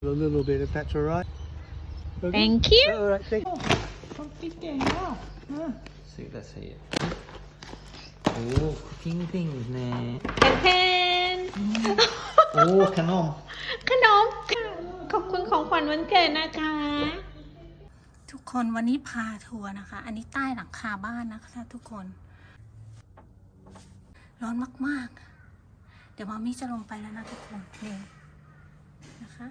A little bit, if that's all right. Okay? Thank you. All right, thank คนคิดเก่งแล้วอะ See, let's see it. Oh, cooking things แน่แพนโอ้ขนม ขนม ขอบคุณของขวัญวันเกิดนะคะ ทุกคนวันนี้พาทัวร์นะคะ อันนี้ใต้หลังคาบ้านนะคะทุกคน ร้อนมาก ๆ เดี๋ยวมามี่จะลงไปแล้วนะทุกคนนี่นะคะ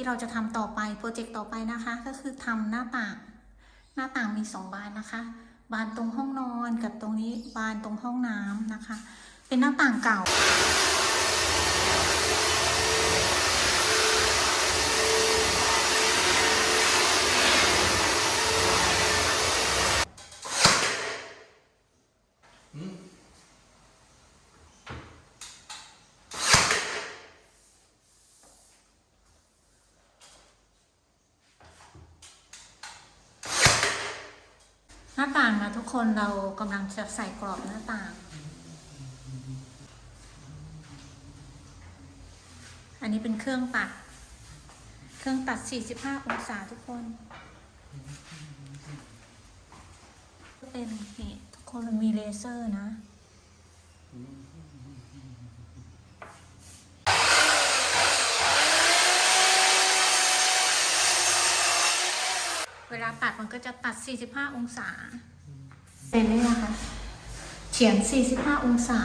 ที่เราจะทำต่อไปโปรเจกต์ต่อไปนะคะ ก็คือทำหน้าต่าง หน้าต่างมีสองบานนะคะ บานตรงห้องนอนกับตรงนี้บานตรงห้องน้ำนะคะ เป็นหน้าต่างเก่า หน้าต่างนะทุกคนเรากำลังจะใส่กรอบหน้าต่าง อันนี้เป็นเครื่องตัด เครื่องตัด 45 องศาทุกคน เป็นนี่ทุกคนมันมีเลเซอร์นะ ลาตัดมันก็จะตัด 45 องศาเป็นเลยนะคะเฉียง 45 องศา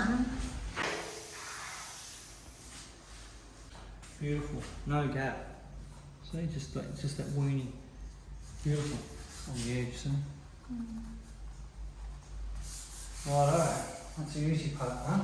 Beautiful. No gap. See, just that, just that weenie. Beautiful. On the edge, see? Righto. That's the easy part, huh?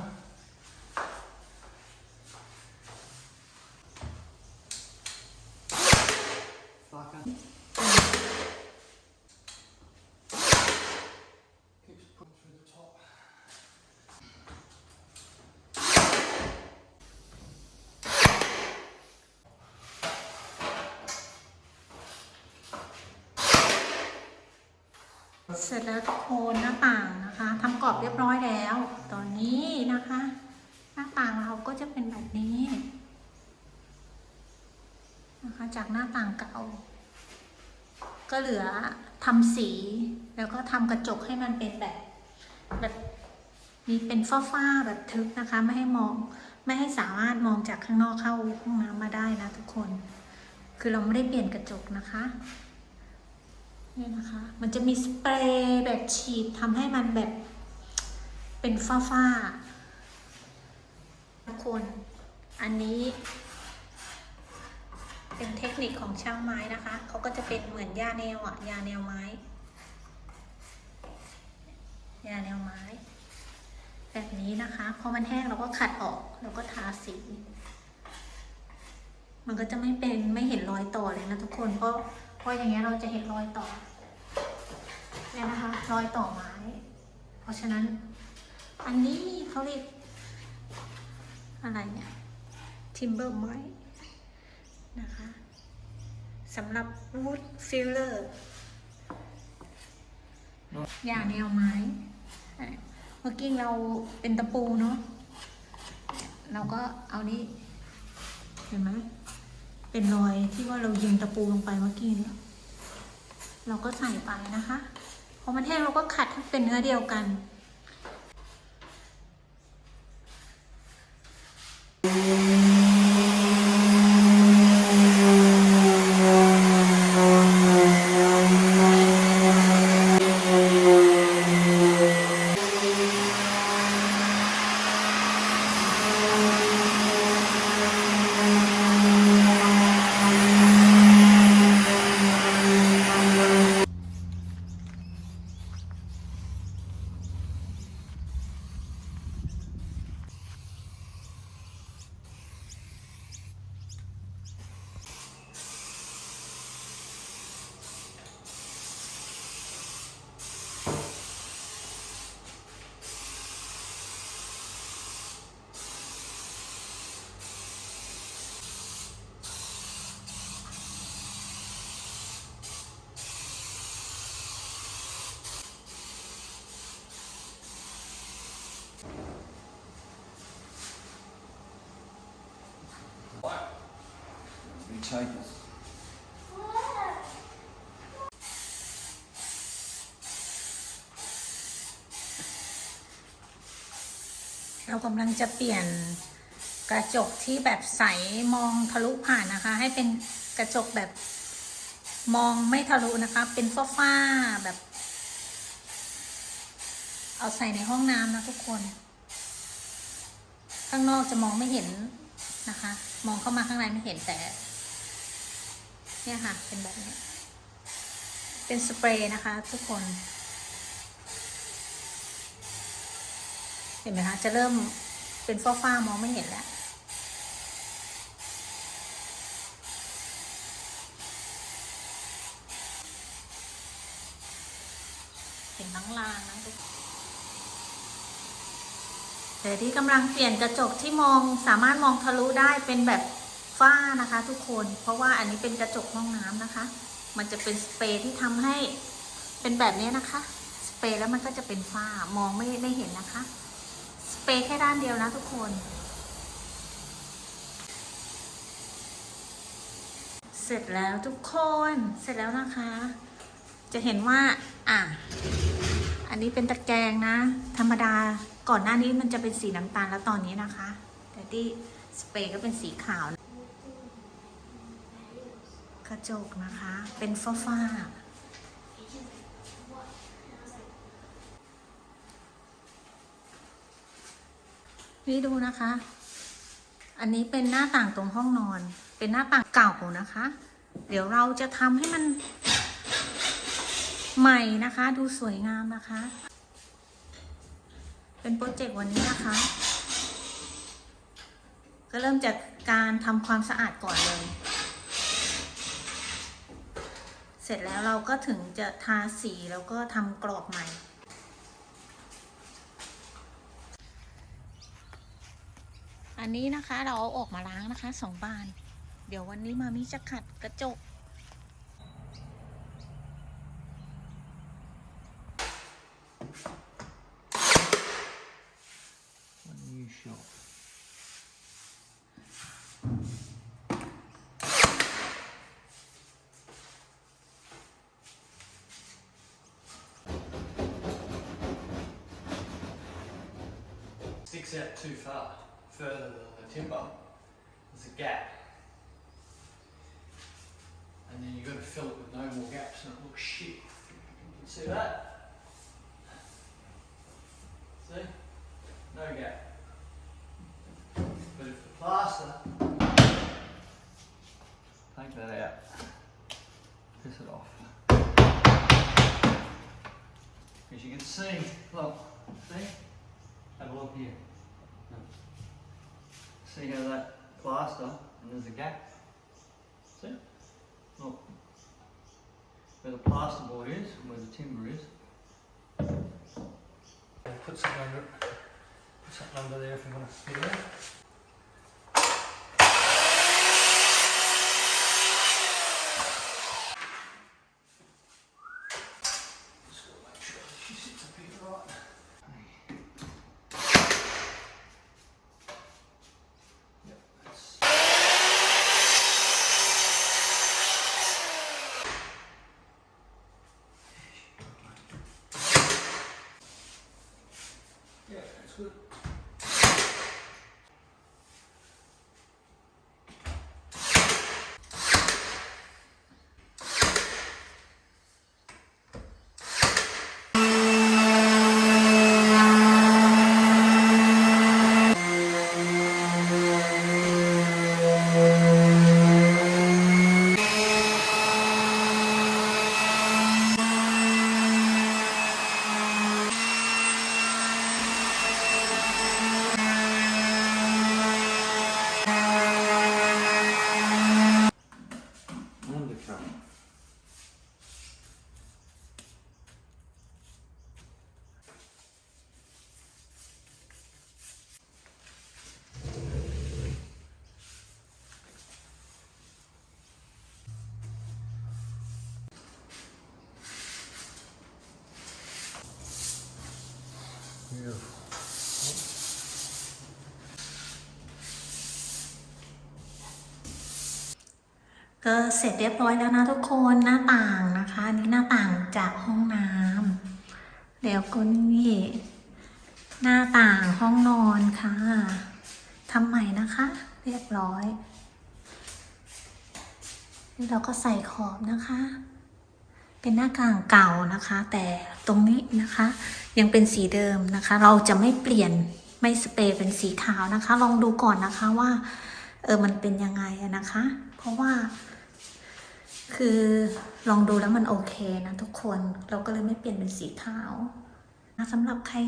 เสร็จแล้วทุกคนหน้าต่างนะคะทำกรอบเรียบร้อยแล้ว ตอนนี้นะคะ หน้าต่างเราก็จะเป็นแบบนี้นะคะจากหน้าต่างเก่า ก็เหลือทำสีแล้วก็ทำกระจกให้มันเป็นแบบแบบมีเป็นฝ้าๆแบบทึบนะคะ ไม่ให้มองไม่ให้สามารถมองจากข้างนอกเข้าห้องน้ำมาได้นะทุกคน คือเราไม่ได้เปลี่ยนกระจกนะคะ นี่นะคะ มันจะมีสเปรย์แบบฉีดทำให้มันแบบเป็นฝ้าๆทุกคน อันนี้ เป็นเทคนิคของช่างไม้นะคะ เขาก็จะเป็นเหมือนยาแนวอะยาแนวไม้ ยาแนวไม้ แบบนี้นะคะ พอมันแห้งเราก็ขัดออกแล้วก็ทาสี มันก็จะไม่เป็นไม่เห็นรอยต่อเลยนะทุกคน เพราะเพราะอย่างเงี้ยเราจะเห็นรอยต่อ เนี่ยนะคะรอยต่อไม้ เพราะฉะนั้น อันนี้เขาเรียก อะไรเนี่ย timber ไม้นะคะสำหรับ wood filler ยาแนวไม้ เมื่อกี้เราเป็นตะปูเนาะเราก็เอานี้เห็นไหมเป็นรอยที่ว่าเรายิงตะปูลงไปเมื่อกี้เนี่ยเราก็ใส่ไปนะคะ อมันแห้งเราก็ขัดให้เป็นเนื้อเดียวกัน take it. เรากำลังจะเปลี่ยนกระจกที่แบบใสมองทะลุผ่านนะคะ ให้เป็นกระจกแบบมองไม่ทะลุนะคะ เป็นฝ้าๆแบบ เอาใส่ในห้องน้ำนะทุกคน ข้างนอกจะมองไม่เห็นนะคะ มองเข้ามาข้างในไม่เห็นแต่ เนี่ยค่ะ เป็นแบบนี้ เป็นสเปรย์นะคะ ทุกคน เห็นไหมคะ จะเริ่มเป็นฝ้าๆมองไม่เห็นแล้วเห็นทั้งลางนะทุกคนแต่ที่กำลังเปลี่ยนกระจกที่มองสามารถมองทะลุได้เป็นแบบ ฝ้านะคะ ทุกคน เพราะว่าอันนี้เป็นกระจกห้องน้ำนะคะ มันจะเป็นสเปรย์ที่ทำให้เป็นแบบนี้นะคะ สเปรย์แล้วมันก็จะเป็นฝ้ามองไม่ไม่เห็นนะคะ สเปรย์แค่ด้านเดียวนะทุกคน เสร็จแล้วทุกคน เสร็จแล้วนะคะ จะเห็นว่าอะอันนี้เป็นตะแกรงนะ ธรรมดาก่อนหน้านี้มันจะเป็นสีน้ำตาลแล้วตอนนี้นะคะ แต่ที่สเปรย์ก็เป็นสีขาวนะ กระจกนะคะ เป็นฝ้าๆนี่ดูนะคะ อันนี้เป็นหน้าต่างตรงห้องนอน เป็นหน้าต่างเก่านะคะ เดี๋ยวเราจะทำให้มันใหม่นะคะ ดูสวยงามนะคะ เป็นโปรเจกต์วันนี้นะคะ ก็เริ่มจากการทำความสะอาดก่อนเลย เส ร็จแล้วเราก็ถึงจะทาสีแล้วก็ทำกรอบใหม่ อันนี้นะคะเราเอาออกมาล้างนะคะสองบาน เดี๋ยววันนี้มามิจะขัดกระจก Sticks out too far, further than the timber. There's a gap. And then you've got to fill it with no more gaps and it looks shit. You can See that? See? No gap. But if the plaster, take that out, piss it off. As you can see, look, see? Have a look here. See how that plaster, and there's a gap? See? Look. Where the plasterboard is, and where the timber is. Put something under it. Put something under there if you want to fit it. ก็เสร็จเรียบร้อยแล้วนะทุกคนหน้าต่างนะคะนี่หน้าต่างจากห้องน้ำแล้วก็นี่หน้าต่างห้องนอนค่ะทำใหม่นะคะ เรียบร้อยแล้วก็ใส่ขอบนะคะ เป็นหน้าต่างเก่านะคะ แต่ตรงนี้นะคะ ยังเป็นสีเดิมนะคะ เราจะไม่เปลี่ยนไม่สเปรย์เป็นสีขาวนะคะ ลองดูก่อนนะคะว่าเออมันเป็นยังไงนะคะ เพราะว่า คือลองดูแล้วมันโอเคนะทุกคนเราก็เลยไม่เปลี่ยนเป็นสีขาวนะสำหรับใคร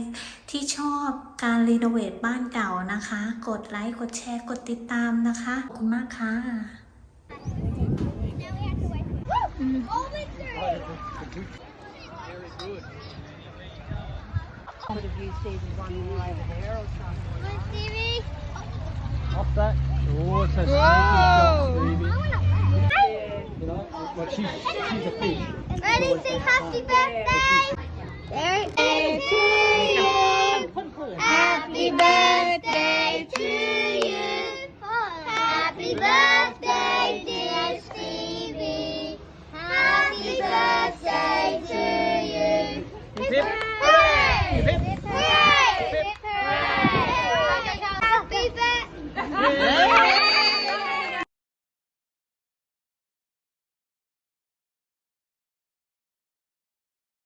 ที่ชอบการรีโนเวทบ้านเก่านะคะ กดไลค์กดแชร์กดติดตามนะคะ ขอบคุณมากค่ะ Very good. What have you seen one? Off that. Oh, it's a shot, You know, well, she's, she's a fish. Ready, sing happy birthday. There is to you. Happy birthday to you. Happy birthday.